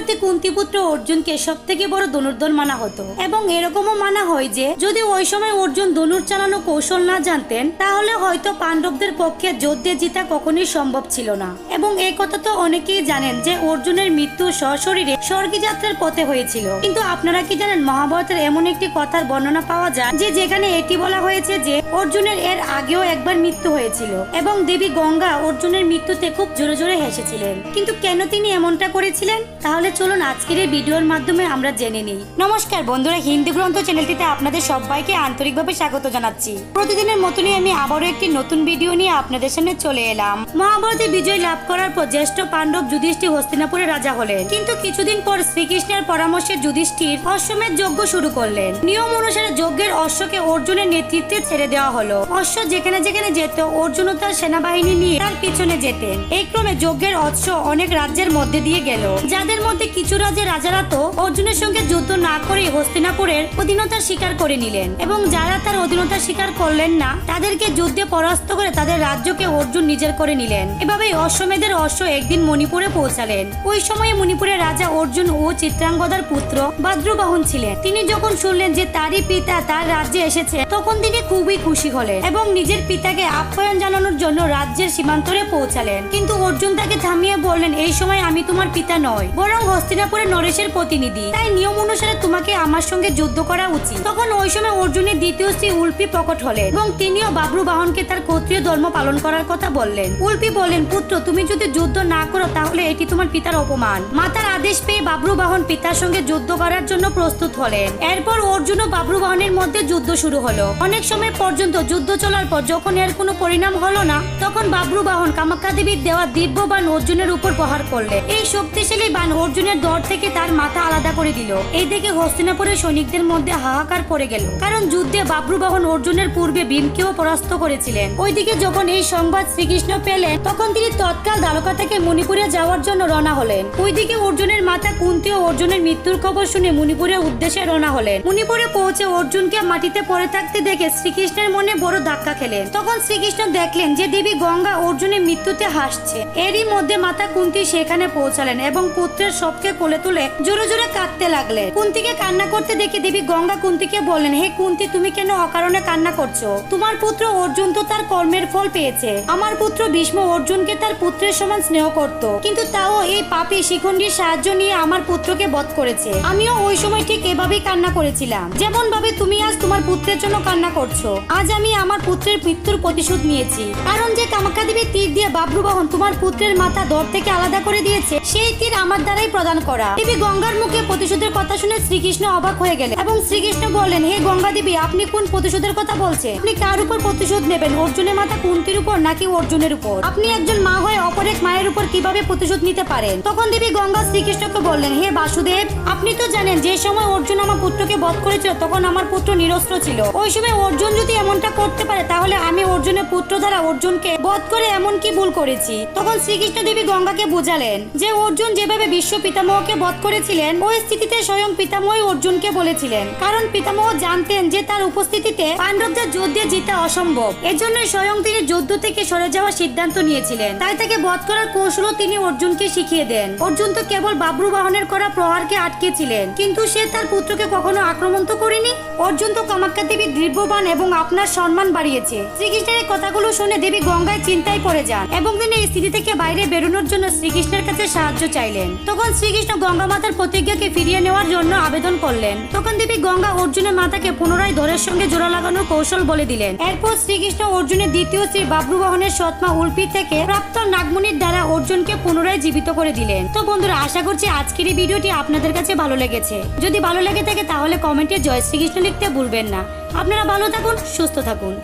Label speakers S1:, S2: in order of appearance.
S1: মহাভারতে কুন্তিপুত্র অর্জুনকে সব থেকে বড় ধনুর্ধর মানা হতো। এবং এরকমও মানা হয় যে, যদি ওই সময় অর্জুন ধনুর চালানো কৌশল না জানতেন, তাহলে হয়তো পাণ্ডবদের পক্ষে যুদ্ধে জিতা কখনোই সম্ভব ছিল না। এবং এই কথা তো অনেকেই জানেন যে, অর্জুনের মৃত্যু সশরীরে স্বর্গে যাত্রার পথে হয়েছিল। কিন্তু আপনারা কি জানেন, মহাভারতের এমন একটি কথার বর্ণনা পাওয়া যায় যে, যেখানে এটি বলা হয়েছে যে, অর্জুনের এর আগেও একবার মৃত্যু হয়েছিল। এবং দেবী গঙ্গা অর্জুনের মৃত্যুতে খুব জোরে জোরে হেসেছিলেন। কিন্তু কেন তিনি এমনটা করেছিলেন? তাহলে চলুন আজকের এই ভিডিওর মাধ্যমে আমরা জেনে নিই। নমস্কার বন্ধুরা, হিন্দু গ্রন্থ চ্যানেলটিতে আপনাদের সবাইকে আন্তরিকভাবে স্বাগত জানাচ্ছি। প্রতিদিনের মতনই আমি আবারও একটি নতুন ভিডিও নিয়ে আপনাদের সামনে চলে এলাম। মহাভারতে বিজয় লাভ করার পর জ্যেষ্ঠ পাণ্ডব যুধিষ্ঠির হস্তিনাপুরে রাজা হলেন। কিন্তু কিছুদিন পর শ্রীকৃষ্ণের পরামর্শে যুধিষ্ঠির অশ্বমেধ যজ্ঞ শুরু করলেন। নিয়ম অনুসারে যজ্ঞের অশ্বকে অর্জুনের নেতৃত্বে ছেড়ে দেওয়া হলো। অশ্ব যেখানে যেখানে যেত, অর্জুন তার সেনাবাহিনী নিয়ে তার পিছনে যেতেন। এই ক্রমে যজ্ঞের অশ্ব অনেক রাজ্যের মধ্যে দিয়ে গেল। যাদের মধ্যে কিছু রাজ্যের রাজারা তো অর্জুনের সঙ্গে যুদ্ধ না করে হস্তিনাপুরের অধীনতা স্বীকার করে নিলেন এবং যারা তার অধীনতা স্বীকার করলেন না, তাদেরকে যুদ্ধে পরাস্ত করে তাদের রাজ্যকে অর্জুন নিজের করে নিলেন। এভাবেই অশ্বমেধের অশ্ব একদিন মণিপুরে পৌঁছালেন। ওই সময়ে মণিপুরের রাজা অর্জুন ও চিত্রাঙ্গদার পুত্র বাদ্রবাহন ছিলেন। তিনি যখন শুনলেন যে তারই পিতা তার রাজ্যে এসেছে, তখন তিনি খুবই খুশি হলেন এবং নিজের পিতাকে আপ্যায়ন জানানোর জন্য রাজ্যের সীমান্তরে পৌঁছালেন। কিন্তু অর্জুন তাকে থামিয়ে বললেন, এই সময় আমি তোমার পিতা নয় বরং হস্তিনাপুরের নরেশের প্রতিনিধি। তাই নিয়ম অনুসারে তোমাকে আমার সঙ্গে যুদ্ধ করা উচিত। তখন ওই সময় অর্জুনের দ্বিতীয় স্ত্রী উল্পি প্রকট হলেন এবং তিনিও বাবরু বাহনকে তার ক্ষত্রিয় ধর্ম পালন করার কথা বললেন। উল্পি বললেন, পুত্র, তুমি যদি যুদ্ধ না করো তাহলে এটি তোমার পিতার অপমান। মাতার আদেশ পেয়ে বাবরু বাহন পিতার সঙ্গে যুদ্ধ করার জন্য প্রস্তুত হলেন। এরপর অর্জুন ও বাবরু বাহনের মধ্যে যুদ্ধ শুরু হলো। অনেক সময় পর্যন্ত যুদ্ধ চলার পর যখন এর কোনো পরিণাম হলো না, তখন বাবরু বাহন কামাখ্যা দেবীর দেওয়া দিব্য বান অর্জুনের উপর প্রহার করলে এই শক্তিশালী বান অর্জুনের দর থেকে তার মাথা আলাদা করে দিল। এই দেখে হস্তিনাপুরের সৈনিকদের মধ্যে হাহাকার পড়ে গেল। কারণ যুদ্ধে বাবরু বাহন অর্জুনের পূর্বে ভীমকেও পরাস্ত করেছিলেন। ওইদিকে যখন এই সংবাদ শ্রীকৃষ্ণ পেলেন, তখন তিনি তৎকাল দ্বারকা থেকে মণিপুরে যাওয়ার জন্য রওনা হলেন। ওইদিকে অর্জুনের মাতা কুন্তি ও অর্জুনের মৃত্যুর খবর শুনে মণিপুরের উদ্দেশ্যে রওনা হলেন। মণিপুরে পৌঁছে অর্জুনকে মাটিতে পড়ে থাকতে দেখে শ্রীকৃষ্ণের মনে বড় ধাক্কা খেলেন। তখন শ্রীকৃষ্ণ দেখলেন যে দেবী গঙ্গা অর্জুনের মৃত্যুতে হাসছে। এরই মধ্যে মাতা কুন্তি সেখানে পৌঁছালেন এবং পুত্রের সবকে কোলে তুলে জোরে জোরে কাঁদতে লাগলেন কুন্তিকে কান্না করতে দেখে দেবী গঙ্গা কুন্তিকে বললেন, হে কুন্তি, তুমি কেন অকারণে কান্না করছ? তোমার পুত্র অর্জুন তো তার কর্মের ফল পেয়েছে। আমার পুত্র ভীষ্ম অর্জুনকে তার পুত্রের সমান স্নেহ করত। কিন্তু তাও এই পাপি শিখণ্ডীর সাহায্য নিয়ে আমার পুত্রকে বধ করেছে। আমিও ওই সময় ঠিক এভাবেই কান্না করেছিলাম। যেমন ভাবে তুমি আজ তোমার পুত্রের জন্য কান্না করছ, আজ আমি আমার পুত্রের মৃত্যুর প্রতিশোধ নিয়েছি। কারণ যে কামাখ্যা দেবী তীর দিয়ে বাবরু বাহন তোমার পুত্রের মাথা দর থেকে আলাদা করে দিয়েছে, সেই তীর আমার দ্বারাই প্রদান করা। দেবী গঙ্গার মুখে প্রতিশোধের কথা শুনে শ্রীকৃষ্ণ অবাক হয়ে গেলেন এবং শ্রীকৃষ্ণ বললেন, হে গঙ্গা দেবী, আপনি কোন প্রতিশোধের কথা বলছেন? আপনি কার উপর প্রতিশোধ নেবেন, অর্জুনের মাথা কুন্তির উপর নাকি অর্জুনের উপর? আপনি একজন মা হয়ে অপর এক মায়ের উপর কীভাবে প্রতিশোধ নিতে পারেন? তখন দেবী গঙ্গা শ্রীকৃষ্ণকে বললেন, হে বাসুদেব, আপনি তো জানেন, যে সময় অর্জুন আমার পুত্রকে বধ করেছিল, তখন আমার পুত্র নিরস্ত্র ছিল। ওই সময় অর্জুন যদি এমনটা করতে পারে, তাহলে আমি অর্জুনের পুত্র দ্বারা অর্জুনকে বধ করে এমন কি ভুল করেছি। তখন শ্রীকৃষ্ণ দেবী গঙ্গাকে বুঝালেন যে অর্জুন যেভাবে বিশ্ব পিতামহকে বধ করেছিলেন, ওই স্থিতিতে স্বয়ং পিতামহই অর্জুনকে বলেছিলেন। কারণ পিতামহ জানতেন যে তার উপস্থিতিতে পাণ্ডবদের যুদ্ধে জিতা অসম্ভব। এজন্য স্বয়ং তিনি যুদ্ধ থেকে সরে যাওয়ার সিদ্ধান্ত নিয়েছিলেন। তাই তাকে বধ করার কৌশলও তিনি অর্জুনকে শিখিয়ে দেন। অর্জুন তো কেবল বাবরু বাহনের করা প্রহারকে আটকেছিলেন। কিন্তু সে তার পুত্রকে কখনো আক্রমণ তো করেনি। অর্জুন তো কামাখ্যা দেবীর দীর্ঘবান এবং আপনার সম্মান বাড়িয়েছে। শ্রীকৃষ্ণের কথাগুলো শুনে দেবী গঙ্গায় চিন্তায় পড়ে যান এবং তিনি এই স্থিতি থেকে বাইরে বেরোনোর জন্য শ্রীকৃষ্ণের কাছে সাহায্য চাইলেন। তখন শ্রীকৃষ্ণ গঙ্গা মাতার প্রতিজ্ঞাকে ফিরিয়ে নেওয়ার জন্য আবেদন করলেন। তখন দেবী গঙ্গা অর্জুনের মাতাকে পুনরায় ধরের সঙ্গে জোড়া লাগানোর কৌশল বলে দিলেন। এরপর শ্রীকৃষ্ণ অর্জুনের দ্বিতীয় স্ত্রী বাবরু বাহনের সৎমা উল্পি থেকে প্রাপ্ত নাগমণির দ্বারা অর্জুনকে পুনরায় জীবিত করে দিলেন। তো বন্ধুরা, আশা করছি আজকের এই ভিডিওটি আপনাদের কাছে ভালো লেগেছে। যদি ভালো লেগে থাকে তাহলে কমেন্টে জয় শ্রীকৃষ্ণ লিখতে ভুলবেন না। আপনারা ভালো থাকুন, সুস্থ থাকুন।